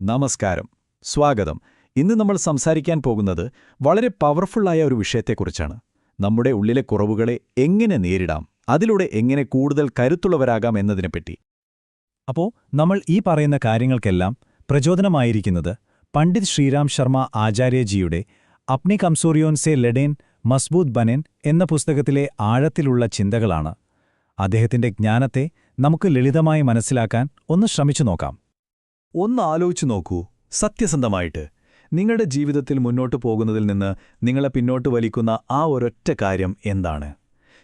നമസ്കാരം. സ്വാഗതം. ഇന്ന് നമ്മൾ സംസാരിക്കാൻ പോകുന്നത് വളരെ പവർഫുള്ളായ ഒരു വിഷയത്തെക്കുറിച്ചാണ്. നമ്മുടെ ഉള്ളിലെ കുറവുകളെ എങ്ങനെ നേരിടാം അതിലൂടെ എങ്ങനെ കൂടുതൽ കരുത്തുള്ളവരാകാം എന്നതിനെപ്പറ്റി. അപ്പോൾ നമ്മൾ ഈ പറയുന്ന കാര്യങ്ങൾക്കെല്ലാം പ്രചോദനമായിരിക്കുന്നത് പണ്ഡിത് ശ്രീരാം ശർമ്മ ആചാര്യജിയുടെ അപ്നി കംസൂറിയോൻസെ ലെഡേൻ മസ്ബൂത് ബനേൻ എന്ന പുസ്തകത്തിലെ ആഴത്തിലുള്ള ചിന്തകളാണ്. അദ്ദേഹത്തിന്റെ ജ്ഞാനത്തെ നമുക്ക് ലളിതമായി മനസ്സിലാക്കാൻ ഒന്ന് ശ്രമിച്ചു നോക്കാം. ഒന്ന് ആലോചിച്ചു നോക്കൂ സത്യസന്ധമായിട്ട്. നിങ്ങളുടെ ജീവിതത്തിൽ മുന്നോട്ട് പോകുന്നതിൽ നിന്ന് നിങ്ങളെ പിന്നോട്ട് വലിക്കുന്ന ആ ഒരൊറ്റ കാര്യം എന്താണ്?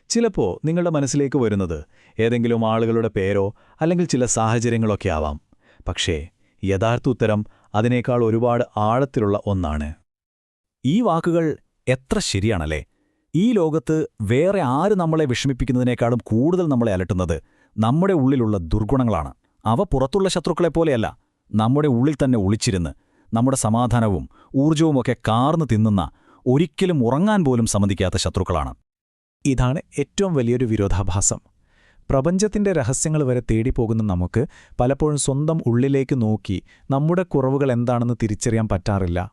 ചിലപ്പോൾ നിങ്ങളുടെ മനസ്സിലേക്ക് വരുന്നത് ഏതെങ്കിലും ആളുകളുടെ പേരോ അല്ലെങ്കിൽ ചില സാഹചര്യങ്ങളൊക്കെ ആവാം. പക്ഷേ യഥാർത്ഥ ഉത്തരം അതിനേക്കാൾ ഒരുപാട് ആഴത്തിലുള്ള ഒന്നാണ്. ഈ വാക്കുകൾ എത്ര ശരിയാണല്ലേ? ഈ ലോകത്ത് വേറെ ആര് നമ്മളെ വിഷമിപ്പിക്കുന്നതിനേക്കാളും കൂടുതൽ നമ്മളെ അലട്ടുന്നത് നമ്മുടെ ഉള്ളിലുള്ള ദുർഗുണങ്ങളാണ്. അവ പുറത്തുള്ള ശത്രുക്കളെപ്പോലെയല്ല. നമ്മുടെ ഉള്ളിൽ തന്നെ ഒളിച്ചിരുന്ന് നമ്മുടെ സമാധാനവും ഊർജവുമൊക്കെ കാർന്നു തിന്നുന്ന ഒരിക്കലും ഉറങ്ങാൻ പോലും സമ്മതിക്കാത്ത ശത്രുക്കളാണ്. ഇതാണ് ഏറ്റവും വലിയൊരു വിരോധാഭാസം. പ്രപഞ്ചത്തിന്റെ രഹസ്യങ്ങൾ വരെ തേടിപ്പോകുന്ന നമുക്ക് പലപ്പോഴും സ്വന്തം ഉള്ളിലേക്ക് നോക്കി നമ്മുടെ കുറവുകൾ എന്താണെന്ന് തിരിച്ചറിയാൻ പറ്റാറില്ല.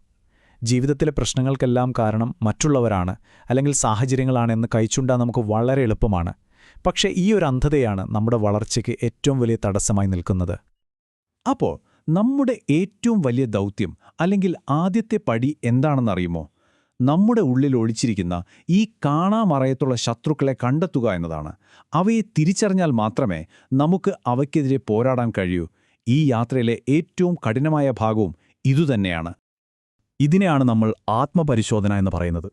ജീവിതത്തിലെ പ്രശ്നങ്ങൾക്കെല്ലാം കാരണം മറ്റുള്ളവരാണ് അല്ലെങ്കിൽ സാഹചര്യങ്ങളാണെന്ന് കഴിച്ചുണ്ടാൻ നമുക്ക് വളരെ എളുപ്പമാണ്. പക്ഷേ ഈ ഒരു അന്ധതയാണ് നമ്മുടെ വളർച്ചയ്ക്ക് ഏറ്റവും വലിയ തടസ്സമായി നിൽക്കുന്നത്. അപ്പോൾ നമ്മുടെ ഏറ്റവും വലിയ ദൗത്യം അല്ലെങ്കിൽ ആദ്യത്തെ പടി എന്താണെന്നറിയുമോ? നമ്മുടെ ഉള്ളിൽ ഒളിച്ചിരിക്കുന്ന ഈ കാണാമറയത്തുള്ള ശത്രുക്കളെ കണ്ടെത്തുക എന്നതാണ്. അവയെ തിരിച്ചറിഞ്ഞാൽ മാത്രമേ നമുക്ക് അവയ്ക്കെതിരെ പോരാടാൻ കഴിയൂ. ഈ യാത്രയിലെ ഏറ്റവും കഠിനമായ ഭാഗവും ഇതുതന്നെയാണ്. ഇതിനെയാണ് നമ്മൾ ആത്മപരിശോധന എന്ന് പറയുന്നത്.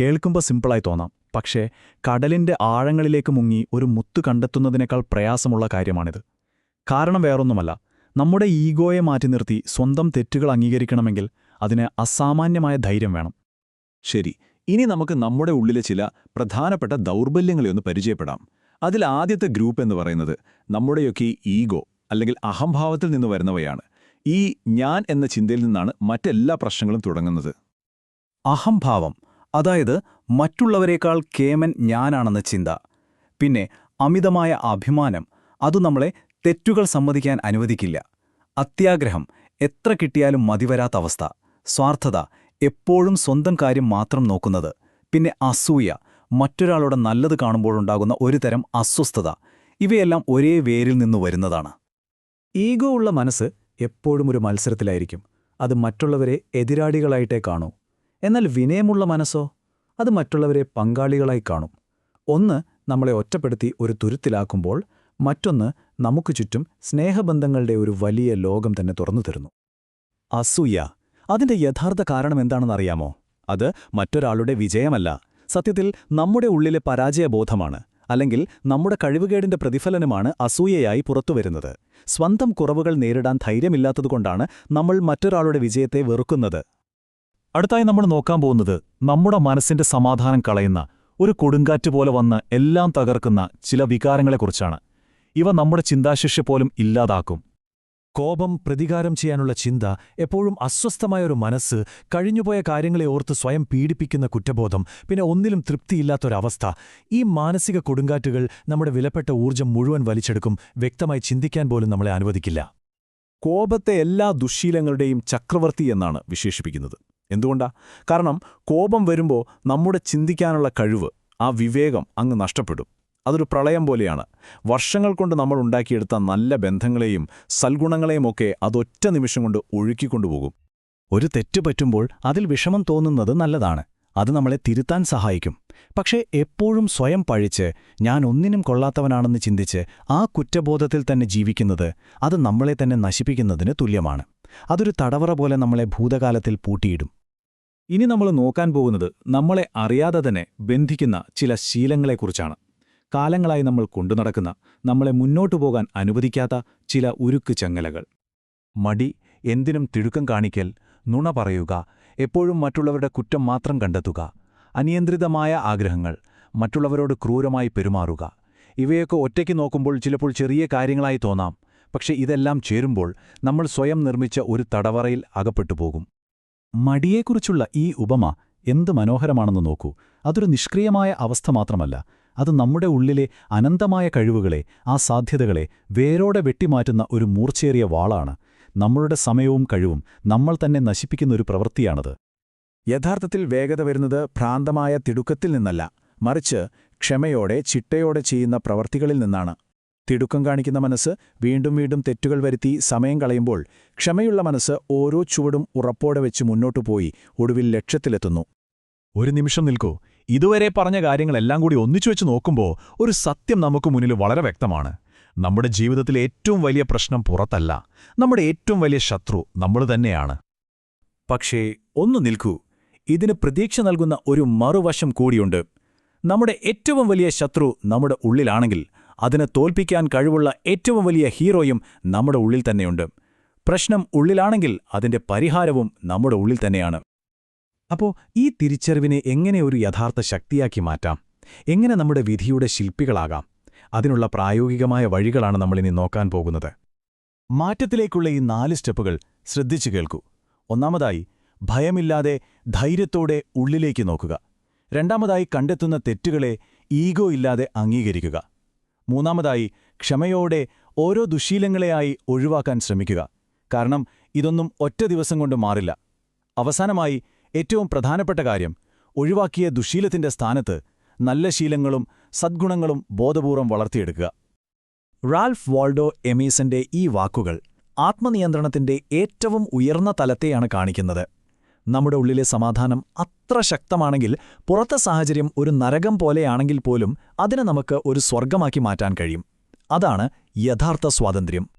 കേൾക്കുമ്പോൾ സിമ്പിളായി തോന്നാം. പക്ഷേ കടലിന്റെ ആഴങ്ങളിലേക്ക് മുങ്ങി ഒരു മുത്തു കണ്ടെത്തുന്നതിനേക്കാൾ പ്രയാസമുള്ള കാര്യമാണിത്. കാരണം വേറൊന്നുമല്ല. നമ്മുടെ ഈഗോയെ മാറ്റി നിർത്തി സ്വന്തം തെറ്റുകൾ അംഗീകരിക്കണമെങ്കിൽ അതിന് അസാമാന്യമായ ധൈര്യം വേണം. ശരി ഇനി നമുക്ക് നമ്മുടെ ഉള്ളിലെ ചില പ്രധാനപ്പെട്ട ദൗർബല്യങ്ങളെ ഒന്ന് പരിചയപ്പെടാം. അതിൽ ആദ്യത്തെ ഗ്രൂപ്പ് എന്ന് പറയുന്നത് നമ്മുടെയൊക്കെ ഈഗോ അല്ലെങ്കിൽ അഹംഭാവത്തിൽ നിന്ന് വരുന്നവയാണ്. ഈ ഞാൻ എന്ന ചിന്തയിൽ നിന്നാണ് മറ്റെല്ലാ പ്രശ്നങ്ങളും തുടങ്ങുന്നത്. അഹംഭാവം അതായത് മറ്റുള്ളവരെക്കാൾ കേമൻ ഞാനാണെന്ന ചിന്ത. പിന്നെ അമിതമായ അഭിമാനം അതു നമ്മളെ തെറ്റുകൾ സമ്മതിക്കാൻ അനുവദിക്കില്ല. അത്യാഗ്രഹം എത്ര കിട്ടിയാലും മതിവരാത്ത അവസ്ഥ. സ്വാർത്ഥത എപ്പോഴും സ്വന്തം കാര്യം മാത്രം നോക്കുന്നത്. പിന്നെ അസൂയ മറ്റൊരാളുടെ നല്ലത് കാണുമ്പോഴുണ്ടാകുന്ന ഒരു തരം അസ്വസ്ഥത. ഇവയെല്ലാം ഒരേ വേരിൽ നിന്നു വരുന്നതാണ്. ഈഗോ ഉള്ള മനസ്സ് എപ്പോഴും ഒരു മത്സരത്തിലായിരിക്കും. അത് മറ്റുള്ളവരെ എതിരാളികളായിട്ടേ കാണൂ. എന്നാൽ വിനയമുള്ള മനസ്സോ? അത് മറ്റുള്ളവരെ പങ്കാളികളായി കാണും. ഒന്ന് നമ്മളെ ഒറ്റപ്പെടുത്തി ഒരു തുരുത്തിലാക്കുമ്പോൾ മറ്റൊന്ന് നമുക്ക് ചുറ്റും സ്നേഹബന്ധങ്ങളുടെ ഒരു വലിയ ലോകം തന്നെ തുറന്നു തരുന്നു. അസൂയ. അതിന്റെ യഥാർത്ഥ കാരണം എന്താണെന്നറിയാമോ? അത് മറ്റൊരാളുടെ വിജയമല്ല. സത്യത്തിൽ നമ്മുടെ ഉള്ളിലെ പരാജയബോധമാണ് അല്ലെങ്കിൽ നമ്മുടെ കഴിവുകേടിന്റെ പ്രതിഫലനമാണ് അസൂയയായി പുറത്തുവരുന്നത്. സ്വന്തം കുറവുകൾ നേരിടാൻ ധൈര്യമില്ലാത്തതുകൊണ്ടാണ് നമ്മൾ മറ്റൊരാളുടെ വിജയത്തെ വെറുക്കുന്നത്. അടുത്തായി നമ്മൾ നോക്കാൻ പോകുന്നത് നമ്മുടെ മനസ്സിന്റെ സമാധാനം കളയുന്ന ഒരു കൊടുങ്കാറ്റ് പോലെ വന്ന് എല്ലാം തകർക്കുന്ന ചില വികാരങ്ങളെക്കുറിച്ചാണ്. ഇവ നമ്മുടെ ചിന്താശിഷ്യ പോലും ഇല്ലാതാക്കും. കോപം പ്രതികാരം ചെയ്യാനുള്ള ചിന്ത എപ്പോഴും അസ്വസ്ഥമായൊരു മനസ്സ് കഴിഞ്ഞുപോയ കാര്യങ്ങളെ ഓർത്ത് സ്വയം പീഡിപ്പിക്കുന്ന കുറ്റബോധം പിന്നെ ഒന്നിലും തൃപ്തിയില്ലാത്തൊരവസ്ഥ. ഈ മാനസിക കൊടുങ്കാറ്റുകൾ നമ്മുടെ വിലപ്പെട്ട ഊർജം മുഴുവൻ വലിച്ചെടുക്കും വ്യക്തമായി ചിന്തിക്കാൻ പോലും നമ്മളെ അനുവദിക്കില്ല. കോപത്തെ എല്ലാ ദുശ്ശീലങ്ങളുടെയും ചക്രവർത്തി എന്നാണ് വിശേഷിപ്പിക്കുന്നത്. എന്തുകൊണ്ടാ? കാരണം കോപം വരുമ്പോൾ നമ്മുടെ ചിന്തിക്കാനുള്ള കഴിവ് ആ വിവേകം അങ്ങ് നഷ്ടപ്പെടും. അതൊരു പ്രളയം പോലെയാണ്. വർഷങ്ങൾ കൊണ്ട് നമ്മൾ ഉണ്ടാക്കിയെടുത്ത നല്ല ബന്ധങ്ങളെയും സൽഗുണങ്ങളെയുമൊക്കെ അതൊറ്റ നിമിഷം കൊണ്ട് ഒഴുക്കിക്കൊണ്ടുപോകും. ഒരു തെറ്റ് പറ്റുമ്പോൾ അതിൽ വിഷമം തോന്നുന്നത് നല്ലതാണ്. അത് നമ്മളെ തിരുത്താൻ സഹായിക്കും. പക്ഷേ എപ്പോഴും സ്വയം പഴിച്ച് ഞാൻ ഒന്നിനും കൊള്ളാത്തവനാണെന്ന് ചിന്തിച്ച് ആ കുറ്റബോധത്തിൽ തന്നെ ജീവിക്കുന്നത് അത് നമ്മളെ തന്നെ നശിപ്പിക്കുന്നതിന് തുല്യമാണ്. അതൊരു തടവറ പോലെ നമ്മളെ ഭൂതകാലത്തിൽ പൂട്ടിയിടും. ഇനി നമ്മൾ നോക്കാൻ പോകുന്നത് നമ്മളെ അറിയാതെ തന്നെ ബന്ധിക്കുന്ന ചില ശീലങ്ങളെക്കുറിച്ചാണ്. കാലങ്ങളായി നമ്മൾ കൊണ്ടുനടക്കുന്ന നമ്മളെ മുന്നോട്ടു പോകാൻ അനുവദിക്കാത്ത ചില ഉരുക്ക് ചങ്ങലകൾ. മടി എന്തിനും തിടുക്കം കാണിക്കൽ നുണ പറയുക എപ്പോഴും മറ്റുള്ളവരുടെ കുറ്റം മാത്രം കണ്ടെത്തുക അനിയന്ത്രിതമായ ആഗ്രഹങ്ങൾ മറ്റുള്ളവരോട് ക്രൂരമായി പെരുമാറുക. ഇവയൊക്കെ ഒറ്റയ്ക്ക് നോക്കുമ്പോൾ ചിലപ്പോൾ ചെറിയ കാര്യങ്ങളായി തോന്നാം പക്ഷെ ഇതെല്ലാം ചേരുമ്പോൾ നമ്മൾ സ്വയം നിർമ്മിച്ച ഒരു തടവറയിൽ അകപ്പെട്ടു പോകും. മടിയെക്കുറിച്ചുള്ള ഈ ഉപമ എന്ത് മനോഹരമാണെന്ന് നോക്കൂ. അതൊരു നിഷ്ക്രിയമായ അവസ്ഥ മാത്രമല്ല അത് നമ്മുടെ ഉള്ളിലെ അനന്തമായ കഴിവുകളെ ആ സാധ്യതകളെ വേരോടെ വെട്ടിമാറ്റുന്ന ഒരു മൂർച്ചേറിയ വാളാണ്. നമ്മളുടെ സമയവും കഴിവും നമ്മൾ തന്നെ നശിപ്പിക്കുന്ന ഒരു പ്രവൃത്തിയാണത്. യഥാർത്ഥത്തിൽ വേഗത വരുന്നത് ഭ്രാന്തമായ തിടുക്കത്തിൽ നിന്നല്ല മറിച്ച് ക്ഷമയോടെ ചിട്ടയോടെ ചെയ്യുന്ന പ്രവർത്തികളിൽ നിന്നാണ്. തിടുക്കം കാണിക്കുന്ന മനസ്സ് വീണ്ടും വീണ്ടും തെറ്റുകൾ വരുത്തി സമയം കളയുമ്പോൾ ക്ഷമയുള്ള മനസ്സ് ഓരോ ചുവടും ഉറപ്പോടെ വെച്ച് മുന്നോട്ടു പോയി ഒടുവിൽ ലക്ഷ്യത്തിലെത്തുന്നു. ഒരു നിമിഷം നിൽക്കൂ. ഇതുവരെ പറഞ്ഞ കാര്യങ്ങളെല്ലാം കൂടി ഒന്നിച്ചു വെച്ച് നോക്കുമ്പോൾ ഒരു സത്യം നമുക്ക് മുന്നിൽ വളരെ വ്യക്തമാണ്. നമ്മുടെ ജീവിതത്തിലെ ഏറ്റവും വലിയ പ്രശ്നം പുറത്തല്ല. നമ്മുടെ ഏറ്റവും വലിയ ശത്രു നമ്മൾ തന്നെയാണ്. പക്ഷേ ഒന്നു നിൽക്കൂ. ഇതിന് പ്രതീക്ഷ നൽകുന്ന ഒരു മറുവശം കൂടിയുണ്ട്. നമ്മുടെ ഏറ്റവും വലിയ ശത്രു നമ്മുടെ ഉള്ളിലാണെങ്കിൽ അതിനെ തോൽപ്പിക്കാൻ കഴിവുള്ള ഏറ്റവും വലിയ ഹീറോയും നമ്മുടെ ഉള്ളിൽ തന്നെയുണ്ട്. പ്രശ്നം ഉള്ളിലാണെങ്കിൽ അതിന്റെ പരിഹാരവും നമ്മുടെ ഉള്ളിൽ തന്നെയാണ്. അപ്പോ ഈ തിരിച്ചറിവിനെ എങ്ങനെ ഒരു യഥാർത്ഥ ശക്തിയാക്കി മാറ്റാം? എങ്ങനെ നമ്മുടെ വിധിയുടെ ശില്പികളാകാം? അതിനുള്ള പ്രായോഗികമായ വഴികളാണ് നമ്മളിനി നോക്കാൻ പോകുന്നത്. മാറ്റത്തിലേക്കുള്ള ഈ നാല് സ്റ്റെപ്പുകൾ ശ്രദ്ധിച്ചു കേൾക്കൂ. ഒന്നാമതായി ഭയമില്ലാതെ ധൈര്യത്തോടെ ഉള്ളിലേക്ക് നോക്കുക. രണ്ടാമതായി കണ്ടെത്തുന്ന തെറ്റുകളെ ഈഗോ ഇല്ലാതെ അംഗീകരിക്കുക. മൂന്നാമതായി ക്ഷമയോടെ ഓരോ ദുശീലങ്ങളെയായി ഒഴിവാക്കാൻ ശ്രമിക്കുക. കാരണം ഇതൊന്നും ഒറ്റ ദിവസം കൊണ്ട് മാറില്ല. അവസാനമായി ഏറ്റവും പ്രധാനപ്പെട്ട കാര്യം ഒഴിവാക്കിയ ദുശീലത്തിന്റെ സ്ഥാനത്ത് നല്ല ശീലങ്ങളും സദ്ഗുണങ്ങളും ബോധപൂർവം വളർത്തിയെടുക്കുക. റാൽഫ് വാൾഡോ എമീസന്റെ ഈ വാക്കുകൾ ആത്മനിയന്ത്രണത്തിന്റെ ഏറ്റവും ഉയർന്ന തലത്തെയാണ് കാണിക്കുന്നത്. നമ്മുടെ ഉള്ളിലെ സമാധാനം അത്ര ശക്തമാണെങ്കിൽ പുറത്തെ സാഹചര്യം ഒരു നരകം പോലെയാണെങ്കിൽ പോലും അതിനെ നമുക്ക് ഒരു സ്വർഗമാക്കി മാറ്റാൻ കഴിയും. അതാണ് യഥാർത്ഥ സ്വാതന്ത്ര്യം.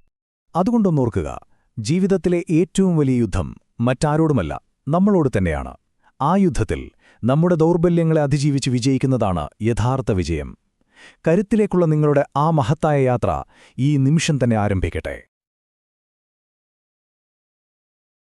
അതുകൊണ്ടൊന്നോർക്കുക ജീവിതത്തിലെ ഏറ്റവും വലിയ യുദ്ധം മറ്റാരോടുമല്ല. നമ്മളോട് തന്നെയാണ്. ആ യുദ്ധത്തിൽ നമ്മുടെ ദൗർബല്യങ്ങളെ അതിജീവിച്ച് വിജയിക്കുന്നതാണ് യഥാർത്ഥ വിജയം. കരുത്തിലേക്കുള്ള നിങ്ങളുടെ ആ മഹത്തായ യാത്ര ഈ നിമിഷം തന്നെ ആരംഭിക്കട്ടെ.